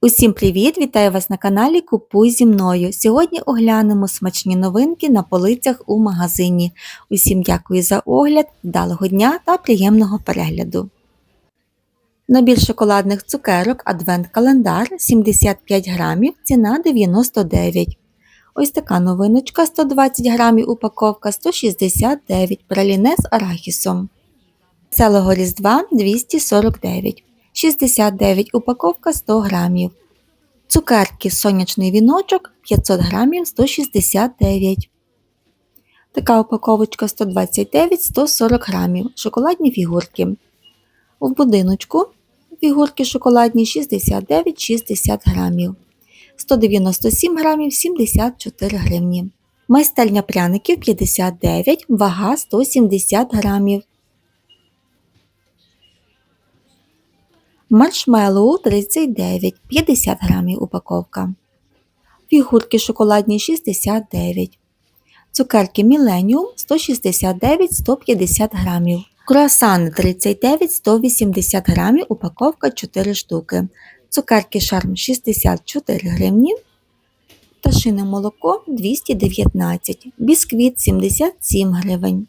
Усім привіт! Вітаю вас на каналі Купуй зі мною. Сьогодні оглянемо смачні новинки на полицях у магазині. Усім дякую за огляд, вдалого дня та приємного перегляду. Набір шоколадних цукерок Адвент-календар 75 грамів, ціна 99. Ось така новиночка 120 грамів упаковка 169 праліне з арахісом. Целого різдва 249. 69 упаковка 100 грамів. Цукерки сонячний віночок 500 грамів 169. Така упаковочка 129-140 грамів. Шоколадні фігурки. В будиночку фігурки шоколадні 69-60 грамів. 197 грамів 74 гривні. Майстерня пряників 59, вага 170 грамів. Маршмеллоу 39, 50 грамів упаковка. Фігурки шоколадні 69. Цукерки Міленіум 169-150 грамів. Круасани 39 180 грамів, упаковка 4 штуки. Цукерки шарм 64 гривні. Пташине молоко 219, бісквіт 77 гривень.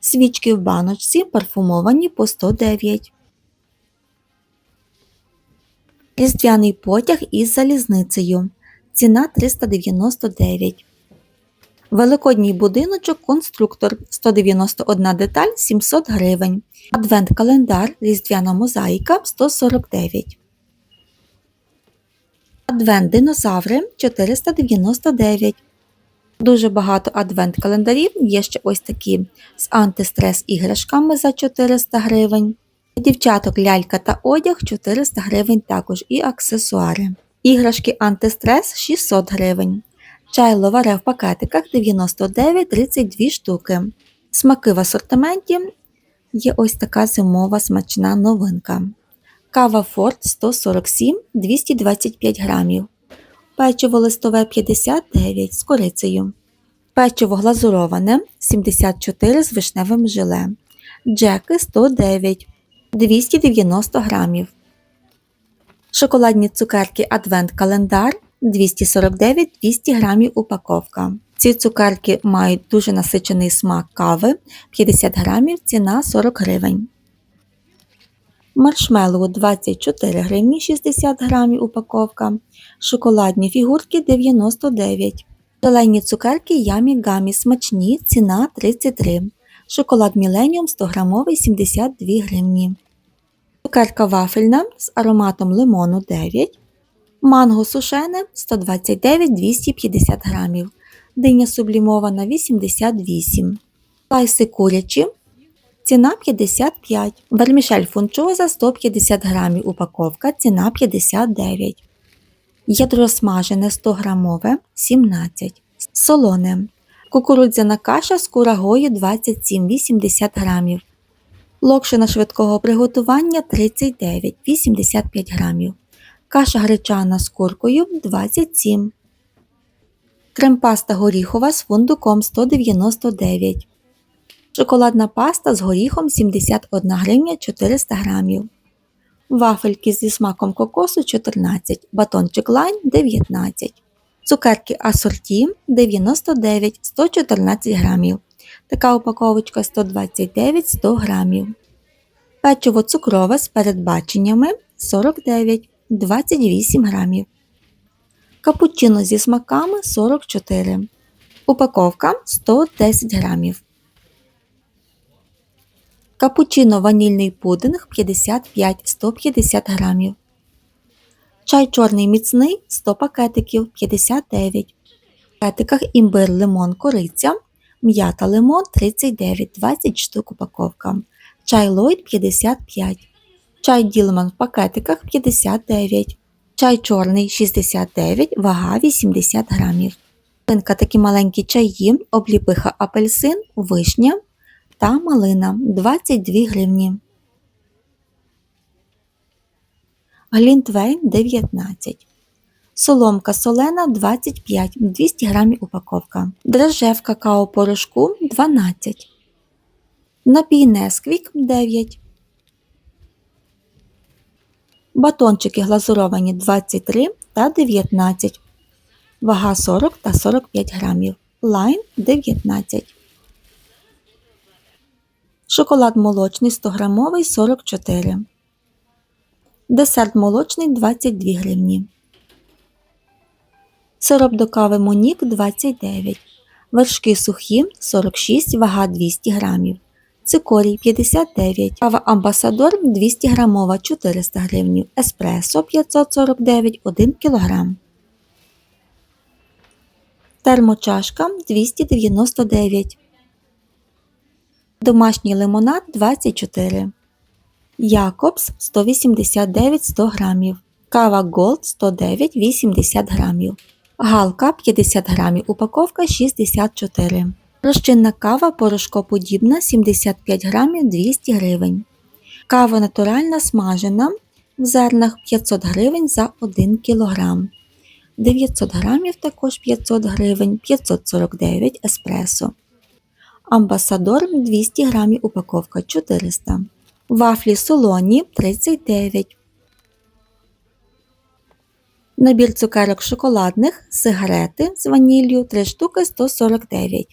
Свічки в баночці парфумовані по 109. Різдвяний потяг із залізницею. Ціна 399. Великодній будиночок конструктор 191 деталь 700 гривень. Адвент-календар Різдвяна мозаїка 149. Адвент динозаври 499. Дуже багато адвент-календарів. Є ще ось такі з антистрес іграшками за 400 гривень. Дівчаток лялька та одяг 400 гривень також і аксесуари. Іграшки антистрес 600 гривень. Чай ловаре в пакетиках 99-32 штуки. Смаки в асортименті є ось така зимова смачна новинка. Кава Форт 147 225 грамів. Печиво листове 59 з корицею. Печиво глазуроване 74 з вишневим желе. Джеки 109 290 грамів. Шоколадні цукерки Адвент Календар 249-200 грамів упаковка. Ці цукерки мають дуже насичений смак кави 50 грамів, ціна 40 гривень. Маршмеллоу 24 гривні 60 грамів упаковка. Шоколадні фігурки 99 Зелені цукерки Ямі Гамі смачні, ціна 33 Шоколад Міленіум 100 грамовий 72 гривні. Цукерка вафельна з ароматом лимону 9, манго сушене 129-250 грамів, диня сублімована 88, лайси курячі, ціна 55, вермішель фунчоза 150 грамів. Упаковка, ціна 59, ядро смажене 100 грамове 17, солоне, кукурудзяна каша з курагою 27-80 грамів. Локшина швидкого приготування 39-85 грамів. Каша гречана з куркою 27 Крем-паста горіхова з фундуком 199 Шоколадна паста з горіхом 71 гривня 400 грамів. Вафельки зі смаком кокосу 14 Батончик лайн 19 Цукерки асорті 99 114 грамів. Така упаковочка 129-100 грамів. Печиво цукрове з передбаченнями 49 28 грамів. Капучино зі смаками 44. Упаковка 110 грамів. Капучино ванільний пудинг 55-150 грамів. Чай чорний міцний 100 пакетиків 59. В пакетиках імбир лимон кориця м'ята лимон 39, 20 штук упаковка, чай Ллойд 55, чай Ділман в пакетиках 59, чай чорний 69, вага 80 грамів. Ринка такі маленькі чаї, обліпиха апельсин, вишня та малина 22 гривні. Глінтвейн 19 соломка солена 25 200 грамів упаковка, драже в какао порошку 12, напій Несквік 9, Батончики глазуровані 23 та 19. Вага 40 та 45 грамів. Лайн 19. Шоколад молочний 100 грамовий 44. Десерт молочний 22 гривні. Сироп до кави Монік 29. Вершки сухі 46, вага 200 грамів. Цикорій 59, кава Амбасадор 200 грамова 400 гривнів, еспресо 549 1 кг. Термочашка 299. Домашній лимонад 24. Якобс 189 100 грамів. Кава Голд 109 80 грамів. Галка 50 грамів. Упаковка 64. Розчинна кава порошкоподібна 75 грамів 200 гривень. Кава натуральна смажена в зернах 500 гривень за 1 кг. 900 грамів також 500 гривень, 549 еспресо. Амбасадор 200 грамів упаковка 400. Вафлі солоні 39. Набір цукерок шоколадних, сигарети з ваніллю 3 штуки 149.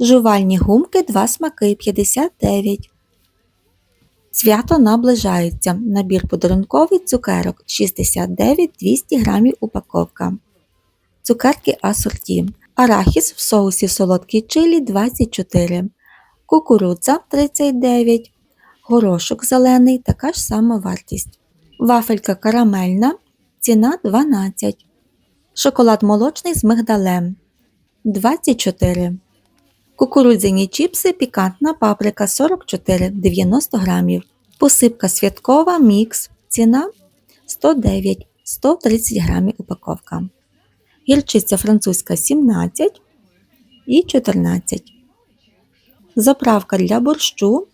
Жувальні гумки 2 смаки 59. Свято наближається. Набір подарунковий цукерок 69 200 грамів упаковка. Цукерки асорті. Арахіс в соусі солодкий чилі 24. Кукурудза 39. Горошок зелений така ж сама вартість. Вафелька карамельна. Ціна 12. Шоколад молочний з мигдалем 24. Кукурудзяні чіпси пікантна паприка 44 90 грамів. Посипка святкова мікс. Ціна 109 130 грамів упаковка. Гірчиця французька 17 і 14. Заправка для борщу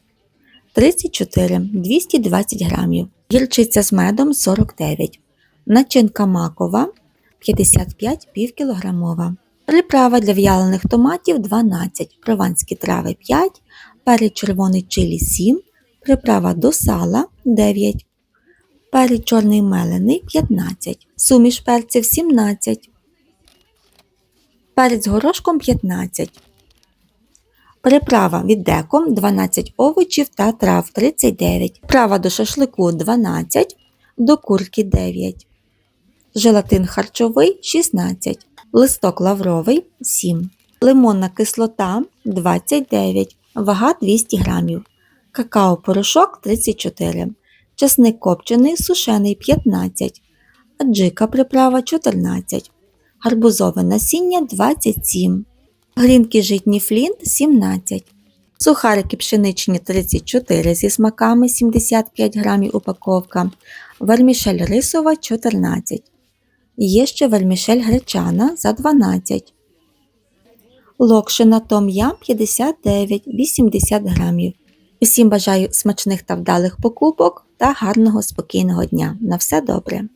34 220 грамів. Гірчиця з медом 49. Начинка макова 55 півкілограмова. Приправа для в'ялених томатів 12, прованські трави 5, перець червоний чилі 7, приправа до сала 9, перець чорний мелений 15, суміш перців 17, перець з горошком 15, приправа від деком 12 овочів та трав 39, приправа до шашлику 12, до курки 9, желатин харчовий 16 листок лавровий 7, лимонна кислота 29, вага 200 грамів, какао-порошок 34, часник копчений сушений 15, аджика приправа 14, гарбузове насіння 27, грінки житні флінт 17, сухарики пшеничні 34 зі смаками 75 грамів упаковка, вермішель рисова 14. Є ще вермішель гречана за 12. Локшина том'ям 59 80 грамів. Усім бажаю смачних та вдалих покупок та гарного спокійного дня. На все добре!